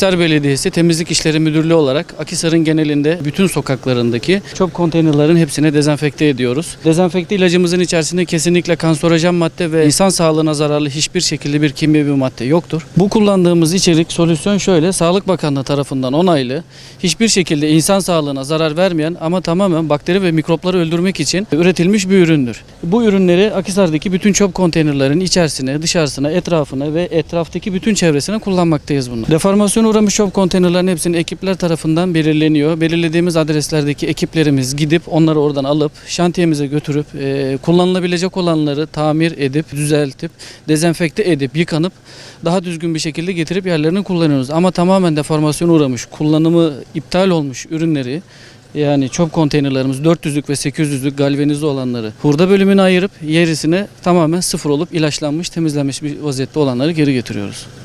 Akhisar Belediyesi Temizlik İşleri Müdürlüğü olarak Akhisar'ın genelinde bütün sokaklarındaki çöp konteynerlerin hepsini dezenfekte ediyoruz. Dezenfekte ilacımızın içerisinde kesinlikle kanserojen madde ve insan sağlığına zararlı hiçbir şekilde bir kimyevi madde yoktur. Bu kullandığımız içerik solüsyon şöyle Sağlık Bakanlığı tarafından onaylı hiçbir şekilde insan sağlığına zarar vermeyen ama tamamen bakteri ve mikropları öldürmek için üretilmiş bir üründür. Bu ürünleri Akhisar'daki bütün çöp konteynerlerin içerisine, dışarısına, etrafına ve etraftaki bütün çevresine kullanmaktayız bunu. Deformasyona uğramış çöp konteynerlerin hepsinin ekipler tarafından belirleniyor. Belirlediğimiz adreslerdeki ekiplerimiz gidip onları oradan alıp şantiyemize götürüp e, kullanılabilecek olanları tamir edip, düzeltip, dezenfekte edip, yıkanıp daha düzgün bir şekilde getirip yerlerini kullanıyoruz. Ama tamamen deformasyona uğramış, kullanımı iptal olmuş ürünleri yani çöp konteynerlarımız 400'lük ve 800'lük galvanize olanları hurda bölümüne ayırıp yerisine tamamen sıfır olup ilaçlanmış, temizlenmiş bir vaziyette olanları geri getiriyoruz.